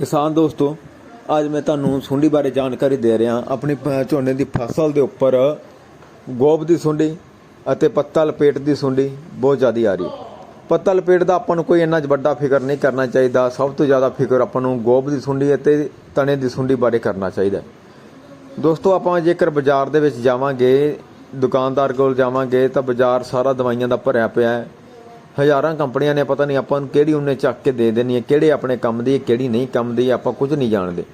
ਕਿਸਾਨ ਦੋਸਤੋ, ਅੱਜ ਮੈਂ ਤੁਹਾਨੂੰ ਸੁੰਡੀ ਬਾਰੇ ਜਾਣਕਾਰੀ ਦੇ ਰਿਹਾ ਆਪਣੀ ਝੋਨੇ ਦੀ ਫਸਲ ਦੇ ਉੱਪਰ ਗੋਬ ਦੀ ਸੁੰਡੀ ਅਤੇ ਪੱਤਾ ਲਪੇਟ ਦੀ ਸੁੰਡੀ ਬਹੁਤ ਜ਼ਿਆਦਾ ਆ ਰਹੀ ਪੱਤਾ ਲਪੇਟ ਦਾ ਆਪਾਂ ਨੂੰ ਕੋਈ ਇੰਨਾ ਵੱਡਾ ਫਿਕਰ ਨਹੀਂ ਕਰਨਾ ਚਾਹੀਦਾ। ਸਭ ਤੋਂ ਜ਼ਿਆਦਾ ਫਿਕਰ ਆਪਾਂ ਨੂੰ ਗੋਬ ਦੀ ਸੁੰਡੀ ਅਤੇ ਤਣੇ ਦੀ ਸੁੰਡੀ ਬਾਰੇ ਕਰਨਾ ਚਾਹੀਦਾ ਦੋਸਤੋ, ਆਪਾਂ ਜੇਕਰ ਬਾਜ਼ਾਰ ਦੇ ਵਿੱਚ ਜਾਵਾਂਗੇ, ਦੁਕਾਨਦਾਰ ਕੋਲ ਜਾਵਾਂਗੇ, ਤਾਂ ਬਾਜ਼ਾਰ ਸਾਰਾ ਦਵਾਈਆਂ ਦਾ ਭਰਿਆ ਪਿਆ ਹੈ। ਹਜ਼ਾਰਾਂ ਕੰਪਨੀਆਂ ਨੇ, ਪਤਾ ਨਹੀਂ ਆਪਾਂ ਨੂੰ ਕਿਹੜੀ ਉਹਨੇ ਚੱਕ ਕੇ ਦੇ ਦੇਣੀ ਹੈ, ਕਿਹੜੇ ਆਪਣੇ ਕੰਮ ਦੀ ਹੈ, ਕਿਹੜੀ ਨਹੀਂ ਕੰਮ ਦੀ ਆਪਾਂ ਕੁਝ ਨਹੀਂ ਜਾਣਦੇ।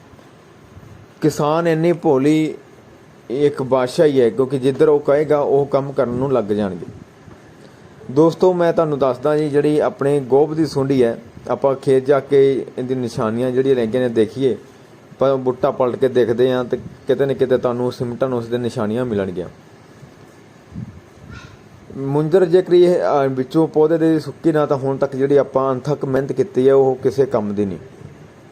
ਕਿਸਾਨ ਇੰਨੀ ਭੋਲੀ ਇੱਕ ਬਾਦਸ਼ਾਹ ਹੀ ਹੈ ਕਿਉਂਕਿ ਜਿੱਧਰ ਉਹ ਕਹੇਗਾ, ਉਹ ਕੰਮ ਕਰਨ ਨੂੰ ਲੱਗ ਜਾਣਗੇ। ਦੋਸਤੋ, ਮੈਂ ਤੁਹਾਨੂੰ ਦੱਸਦਾ ਜੀ, ਜਿਹੜੀ ਆਪਣੇ ਗੋਭ ਦੀ ਸੁੰਡੀ ਹੈ, ਆਪਾਂ ਖੇਤ ਜਾ ਕੇ ਇਹਦੀ ਨਿਸ਼ਾਨੀਆਂ ਜਿਹੜੀਆਂ ਰਹਿੰਦੀਆਂ ਨੇ ਦੇਖੀਏ ਪਰ ਬੁੱਟਾ ਪਲਟ ਕੇ ਦੇਖਦੇ ਆ ਤੇ ਕਿਤੇ ਨਾ ਕਿਤੇ ਤੁਹਾਨੂੰ ਸਿਮਟਨ ਉਸ ਦੇ ਨਿਸ਼ਾਨੀਆਂ ਮਿਲਣਗੀਆਂ। ਮੁੰਜਰ ਜੇਕਰ ਇਹ ਵਿੱਚੋਂ ਪੌਦੇ ਦੇ ਸੁੱਕੀ ਨਾ ਤਾਂ ਹੁਣ ਤੱਕ ਜਿਹੜੀ ਆਪਾਂ ਅਣਥੱਕ ਮਿਹਨਤ ਕੀਤੀ ਹੈ, ਉਹ ਕਿਸੇ ਕੰਮ ਦੀ ਨਹੀਂ।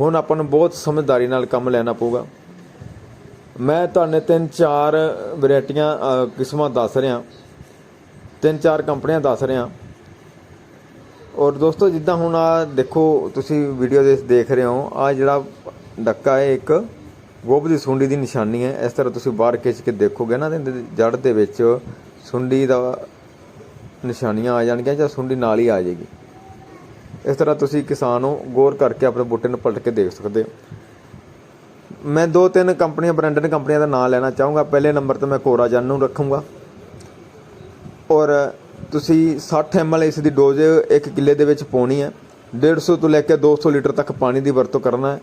ਹੁਣ ਆਪਾਂ ਨੂੰ ਬਹੁਤ ਸਮਝਦਾਰੀ ਨਾਲ ਕੰਮ ਲੈਣਾ ਪਊਗਾ। ਮੈਂ ਤੁਹਾਨੂੰ ਤਿੰਨ ਚਾਰ ਵੈਰਾਈਟੀਆਂ ਕਿਸਮਾਂ ਦੱਸ ਰਿਹਾ। ਤਿੰਨ ਚਾਰ ਕੰਪਨੀਆਂ ਦੱਸ ਰਿਹਾ। ਔਰ ਦੋਸਤੋ, ਜਿੱਦਾਂ ਹੁਣ ਆ ਦੇਖੋ, ਤੁਸੀਂ ਵੀਡੀਓ ਦੇ ਦੇਖ ਰਹੇ ਹੋ ਆ ਜਿਹੜਾ ਡੱਕਾ ਹੈ, ਇੱਕ ਗੋਭ ਦੀ ਸੁੰਡੀ ਦੀ ਨਿਸ਼ਾਨੀ ਹੈ। ਇਸ ਤਰ੍ਹਾਂ ਤੁਸੀਂ ਬਾਹਰ ਖਿੱਚ ਕੇ ਦੇਖੋਗੇ ਨਾ, ਤੇ ਜੜ ਦੇ ਵਿੱਚ ਸੁੰਡੀ ਦਾ ਨਿਸ਼ਾਨੀਆਂ ਆ ਜਾਣਗੀਆਂ ਜਾਂ ਸੁੰਡੀ ਨਾਲ ਹੀ ਆ ਜਾਏਗੀ। ਇਸ ਤਰ੍ਹਾਂ ਤੁਸੀਂ ਕਿਸਾਨ ਨੂੰ ਗੌਰ ਕਰਕੇ ਆਪਣੇ ਬੂਟੇ ਨੂੰ ਪਲਟ ਕੇ ਦੇਖ ਸਕਦੇ ਹੋ। ਮੈਂ ਦੋ ਤਿੰਨ ਕੰਪਨੀਆਂ, ਬ੍ਰਾਂਡਡ ਕੰਪਨੀਆਂ ਦਾ ਨਾਮ ਲੈਣਾ ਚਾਹੂੰਗਾ। ਪਹਿਲੇ ਨੰਬਰ ਤੇ ਮੈਂ ਕੋਰਾਜਨ ਨੂੰ ਰੱਖੂੰਗਾ। ਔਰ ਤੁਸੀਂ 60 ml ਇਸ ਦੀ ਡੋਜ਼ ਇੱਕ ਕਿੱਲੇ ਦੇ ਵਿੱਚ ਪਾਉਣੀ ਹੈ। 150 ਤੋਂ ਲੈ ਕੇ 200 ਲੀਟਰ ਤੱਕ ਪਾਣੀ ਦੀ ਵਰਤੋਂ ਕਰਨਾ ਹੈ।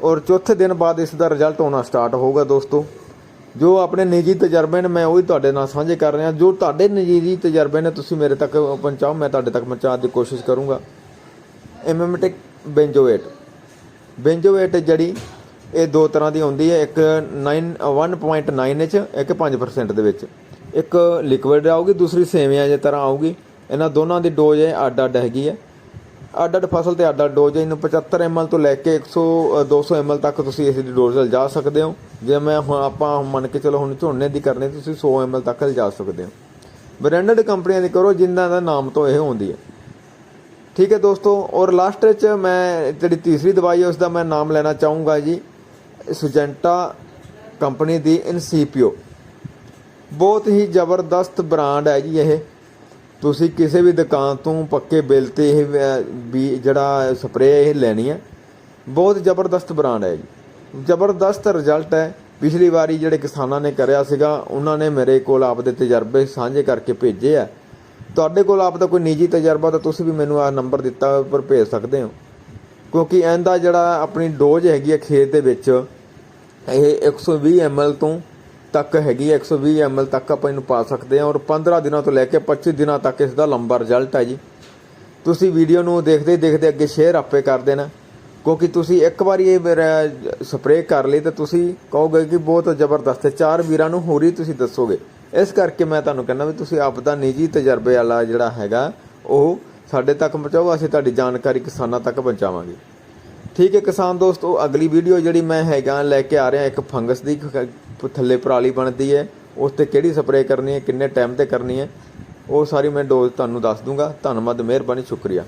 ਔਰ ਚੌਥੇ ਦਿਨ ਬਾਅਦ ਇਸ ਦਾ ਰਿਜ਼ਲਟ ਆਉਣਾ ਸਟਾਰਟ ਹੋਊਗਾ ਦੋਸਤੋ। ਜੋ ਆਪਣੇ ਨਿੱਜੀ ਤਜਰਬੇ ਨੇ, ਮੈਂ ਉਹੀ ਤੁਹਾਡੇ ਨਾਲ ਸਾਂਝੇ ਕਰ ਰਿਹਾ। ਜੋ ਤੁਹਾਡੇ ਨਿੱਜੀ ਤਜਰਬੇ ਨੇ, ਤੁਸੀਂ ਮੇਰੇ ਤੱਕ ਪਹੁੰਚਾਓ, ਮੈਂ ਤੁਹਾਡੇ ਤੱਕ ਪਹੁੰਚਾਉਣ ਦੀ ਕੋਸ਼ਿਸ਼ ਕਰੂੰਗਾ। ਐਮਐਮਟਿਕ ਬੈਂਜੋਏਟ ਬੈਂਜੋਏਟ ਜਿਹੜੀ ਇਹ ਦੋ ਤਰ੍ਹਾਂ ਦੀ ਹੁੰਦੀ ਹੈ। ਇੱਕ 9 1.9 ਵਿੱਚ ਇੱਕ 5% ਦੇ ਵਿੱਚ। ਇੱਕ ਲਿਕੁਇਡ ਆਊਗੀ, ਦੂਸਰੀ ਸੇਵਿਆਂ ਜੇ ਤਰ੍ਹਾਂ ਆਊਗੀ। ਇਹਨਾਂ ਦੋਨਾਂ ਦੀ ਡੋਜ਼ ਹੈ ਅੱਡ ਅੱਡ ਹੈਗੀ ਹੈ। ਅੱਡ ਅੱਡ ਫਸਲ ਤੇ ਅੱਡ ਅੱਡ ਡੋਜ਼ ਹੈ। ਇਹਨੂੰ 75 ml ਤੋਂ ਲੈ ਕੇ 100 ਅ, 200 ml ਤੱਕ ਤੁਸੀਂ ਇਸ ਦੀ ਡੋਜ਼ ਲਿਜਾ ਸਕਦੇ ਹੋ। ਜੇ ਮੈਂ ਹੁਣ ਆਪਾਂ ਮੰਨ ਕੇ ਚਲੋ ਹੁਣ ਝੋਨੇ ਦੀ ਕਰਨੀ ਤੁਸੀਂ 100 ml ਤੱਕ ਲਿਜਾ ਸਕਦੇ ਹੋ। ਬ੍ਰਾਂਡਡ ਕੰਪਨੀਆਂ ਦੀ ਕਰੋ ਜਿਨ੍ਹਾਂ ਦਾ ਨਾਮ ਤੋਂ ਇਹ ਹੁੰਦੀ ਹੈ। ਠੀਕ ਹੈ ਦੋਸਤੋ ਔਰ ਲਾਸਟ ਵਿੱਚ ਮੈਂ ਜਿਹੜੀ ਤੀਸਰੀ ਦਵਾਈ ਹੈ ਉਸ ਦਾ ਮੈਂ ਨਾਮ ਲੈਣਾ ਚਾਹੂੰਗਾ ਜੀ। ਸੁਜੈਂਟਾ ਕੰਪਨੀ ਦੀ ਇਨਸੀਪੀਓ ਬਹੁਤ ਹੀ ਜ਼ਬਰਦਸਤ ਬ੍ਰਾਂਡ ਹੈ ਜੀ ਇਹ। ਤੁਸੀਂ ਕਿਸੇ ਵੀ ਦੁਕਾਨ ਤੋਂ ਪੱਕੇ ਬਿੱਲ ਤੇ ਇਹ ਅਹ, ਵੀ ਜਿਹੜਾ ਸਪਰੇਅ ਇਹ ਲੈਣੀ ਹੈ ਬਹੁਤ ਜ਼ਬਰਦਸਤ ਬ੍ਰਾਂਡ ਹੈ ਜੀ। ਜ਼ਬਰਦਸਤ ਰਿਜ਼ਲਟ ਹੈ। ਪਿਛਲੀ ਵਾਰੀ ਜਿਹੜੇ ਕਿਸਾਨਾਂ ਨੇ ਕਰਿਆ ਸੀਗਾ ਉਹਨਾਂ ਨੇ ਮੇਰੇ ਕੋਲ ਆਪਦੇ ਤਜਰਬੇ ਸਾਂਝੇ ਕਰਕੇ ਭੇਜੇ ਆ। ਤੁਹਾਡੇ ਕੋਲ ਆਪ ਦਾ ਕੋਈ ਨਿੱਜੀ ਤਜਰਬਾ ਤਾਂ ਤੁਸੀਂ ਵੀ ਮੈਨੂੰ ਆ ਨੰਬਰ ਦਿੱਤਾ ਉੱਪਰ ਭੇਜ ਸਕਦੇ ਹੋ। ਕਿਉਂਕਿ ਇਹਦਾ ਜਿਹੜਾ ਆਪਣੀ ਡੋਜ਼ ਹੈਗੀ ਹੈ ਖੇਤ ਦੇ ਵਿੱਚ ਇਹ 120 ml ਤੋਂ ਤੱਕ ਹੈਗੀ ਹੈ 120 ml ਤੱਕ ਆਪਾਂ ਇਹਨੂੰ ਪਾ ਸਕਦੇ ਹਾਂ ਔਰ 15 ਦਿਨਾਂ ਤੋਂ ਲੈ ਕੇ 25 ਦਿਨਾਂ ਤੱਕ ਇਸ ਦਾ ਲੰਬਾ ਰਿਜ਼ਲਟ ਹੈ ਜੀ। ਤੁਸੀਂ ਵੀਡੀਓ ਨੂੰ ਦੇਖਦੇ ਦੇਖਦੇ ਅੱਗੇ ਸ਼ੇਅਰ ਆਪੇ ਕਰ ਦੇਣਾ, ਕਿਉਂਕਿ ਤੁਸੀਂ ਇੱਕ ਵਾਰੀ ਇਹ ਸਪਰੇਅ ਕਰ ਲਈ ਤਾਂ ਤੁਸੀਂ ਕਹੋਗੇ ਕਿ ਬਹੁਤ ਜ਼ਬਰਦਸਤ ਹੈ, ਚਾਰ ਵੀਰਾਂ ਨੂੰ ਹੋਰ ਹੀ ਤੁਸੀਂ ਦੱਸੋਗੇ। ਇਸ ਕਰਕੇ ਮੈਂ ਤੁਹਾਨੂੰ ਕਹਿੰਦਾ ਵੀ ਤੁਸੀਂ ਆਪ ਦਾ ਨਿੱਜੀ ਤਜਰਬੇ ਵਾਲਾ ਜਿਹੜਾ ਹੈਗਾ, ਉਹ ਸਾਡੇ ਤੱਕ ਪਹੁੰਚਾਓ, ਅਸੀਂ ਤੁਹਾਡੀ ਜਾਣਕਾਰੀ ਕਿਸਾਨਾਂ ਤੱਕ ਪਹੁੰਚਾਵਾਂਗੇ। ਠੀਕ ਹੈ ਕਿਸਾਨ ਦੋਸਤੋ ਅਗਲੀ ਵੀਡੀਓ ਜਿਹੜੀ ਮੈਂ ਹੈਗਾ ਲੈ ਕੇ ਆ ਰਿਹਾ, ਇੱਕ ਫੰਗਸ ਦੀ ਖ- ਥੱਲੇ ਪਰਾਲੀ ਬਣਦੀ ਹੈ। ਉਸ ਤੇ ਕਿਹੜੀ ਸਪਰੇਅ ਕਰਨੀ ਹੈ, ਕਿੰਨੇ ਟਾਈਮ ਤੇ ਕਰਨੀ ਹੈ, ਉਹ ਸਾਰੀ ਮੈਂ ਡੋਜ਼ ਤੁਹਾਨੂੰ ਦੱਸ ਦੂੰਗਾ। ਧੰਨਵਾਦ, ਮਿਹਰਬਾਨੀ, ਸ਼ੁਕਰੀਆ।